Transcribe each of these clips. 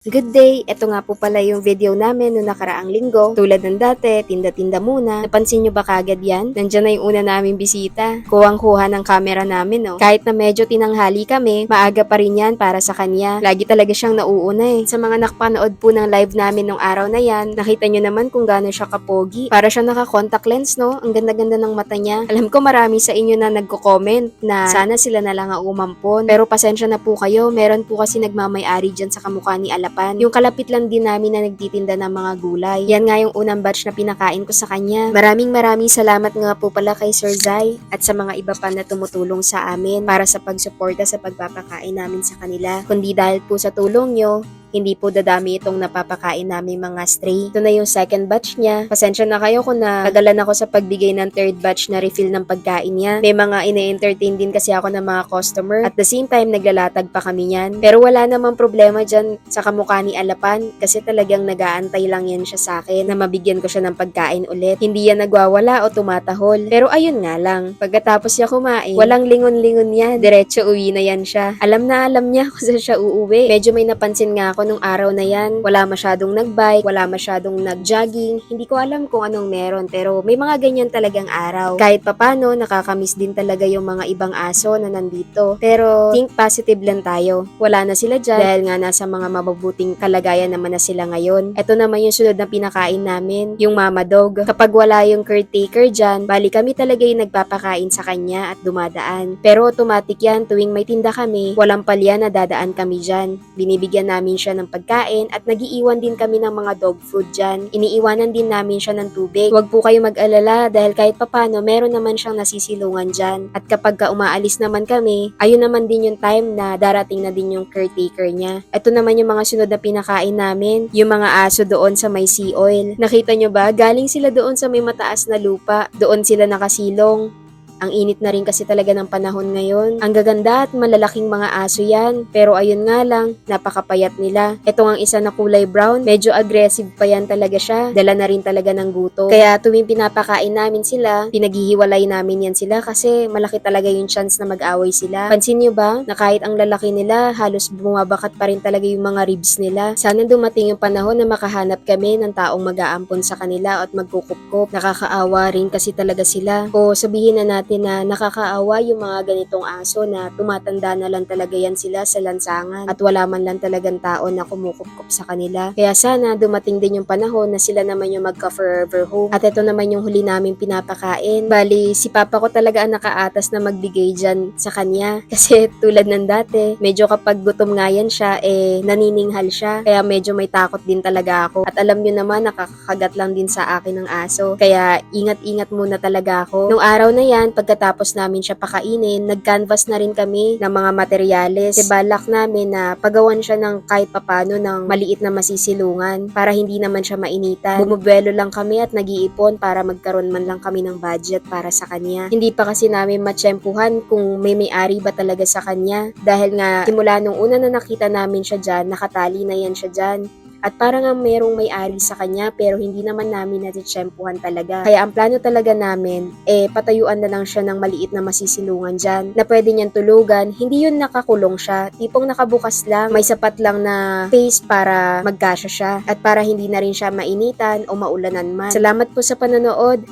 Good day! Ito nga po pala yung video namin noong nakaraang linggo. Tulad ng dati, tinda-tinda muna. Napansin nyo ba kagad yan? Nandyan na yung una naming bisita. Kuwang-kuha ng camera namin, no? Kahit na medyo tinanghali kami, maaga pa rin yan para sa kanya. Lagi talaga siyang nauuna eh. Sa mga nakapanood po ng live namin nung araw na yan, nakita nyo naman kung gaano siya kapogi. Para siya naka-contact lens, no? Ang ganda-ganda ng mata niya. Alam ko marami sa inyo na nagko-comment na sana sila na lang ang umampon. Pero pasensya na po kayo, meron po kasi nagmamay-ari dyan sa kamukha ni Alapan. Yung kalapit lang din namin na nagtitinda ng mga gulay. Yan nga yung unang batch na pinakain ko sa kanya. Maraming maraming salamat nga po pala kay Sir Zai at sa mga iba pa na tumutulong sa amin para sa pagsuporta sa pagpapakain namin sa kanila. Kundi dahil po sa tulong nyo, hindi po dadami itong napapakain namin mga stray. Ito na yung second batch niya. Pasensya na kayo kung na tagalan ako sa pagbigay ng third batch na refill ng pagkain niya. May mga ine-entertain din kasi ako ng mga customer. At the same time, naglalatag pa kami niyan. Pero wala namang problema dyan sa kamukha ni Alapan kasi talagang nagaantay lang yan siya sa akin na mabigyan ko siya ng pagkain ulit. Hindi yan nagwawala o tumatahol. Pero ayun nga lang, pagkatapos niya kumain, walang lingon-lingon yan. Diretso uwi na yan siya. Alam na alam niya kung saan siya uuwi. Medyo may napansin nga ako nung araw na yan. Wala masyadong nagbike, wala masyadong nagjogging. Hindi ko alam kung anong meron pero may mga ganyan talagang araw. Kahit papano, nakakamiss din talaga yung mga ibang aso na nandito. Pero think positive lang tayo. Wala na sila dyan dahil nga nasa mga mababuting kalagayan naman na sila ngayon. Ito naman yung sunod na pinakain namin, yung mama dog. Kapag wala yung caretaker dyan, bali kami talaga yung nagpapakain sa kanya at dumadaan. Pero automatic yan tuwing may tinda kami, walang palya na dadaan kami dyan. Binibigyan namin siya ng pagkain at nagiiwan din kami ng mga dog food dyan. Iniiwanan din namin siya ng tubig. Huwag po kayo mag-alala dahil kahit papano meron naman siyang nasisilungan dyan. At kapag ka umaalis naman kami, ayun naman din yung time na darating na din yung caretaker niya. Ito naman yung mga sunod na pinakain namin, yung mga aso doon sa may sea oil. Nakita nyo ba? Galing sila doon sa may mataas na lupa. Doon sila nakasilong. Ang init na rin kasi talaga ng panahon ngayon. Ang gaganda at malalaking mga aso yan. Pero ayun nga lang, napakapayat nila. Ito ang isa na kulay brown, medyo aggressive pa yan talaga siya. Dala na rin talaga ng guto. Kaya tuwing pinapakain namin sila, pinaghihiwalay namin yan sila kasi malaki talaga yung chance na mag-away sila. Pansin nyo ba na kahit ang lalaki nila, halos bumabakat pa rin talaga yung mga ribs nila. Sana dumating yung panahon na makahanap kami ng taong mag-aampon sa kanila at magkukup Nakakaawa rin kasi talaga sila. O sabihin na natin na nakakaawa yung mga ganitong aso na tumatanda na lang talaga yan sila sa lansangan at wala man lang talagang tao na kumukup sa kanila. Kaya sana dumating din yung panahon na sila naman yung magka-forever home. At ito naman yung huli namin pinapakain. Bali, si papa ko talaga ang nakaatas na magbigay dyan sa kanya. Kasi tulad ng dati, medyo kapag gutom nga yan siya, eh nanininghal siya. Kaya medyo may takot din talaga ako. At alam nyo naman, nakakagat lang din sa akin ng aso. Kaya ingat-ingat muna talaga ako. Nung araw na yan, pagkatapos namin siya pakainin, nag-canvas na rin kami ng mga materyales. Kasi balak namin na pagawan siya ng kahit papano ng maliit na masisilungan para hindi naman siya mainitan. Bumubuelo lang kami at nag-iipon para magkaroon man lang kami ng budget para sa kanya. Hindi pa kasi namin matsyempuhan kung may may-ari ba talaga sa kanya. Dahil nga, simula nung una na nakita namin siya dyan, nakatali na yan siya dyan. At parang nga merong may-ari sa kanya pero hindi naman namin natitsyempuhan talaga. Kaya ang plano talaga namin, eh patayuan na lang siya ng maliit na masisilungan dyan na pwede niyang tulugan. Hindi yun nakakulong siya. Tipong nakabukas lang, may sapat lang na space para magkasya siya at para hindi na rin siya mainitan o maulanan man. Salamat po sa panonood.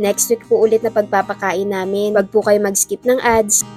Next week po ulit na pagpapakain namin. Wag po kayo mag-skip ng ads.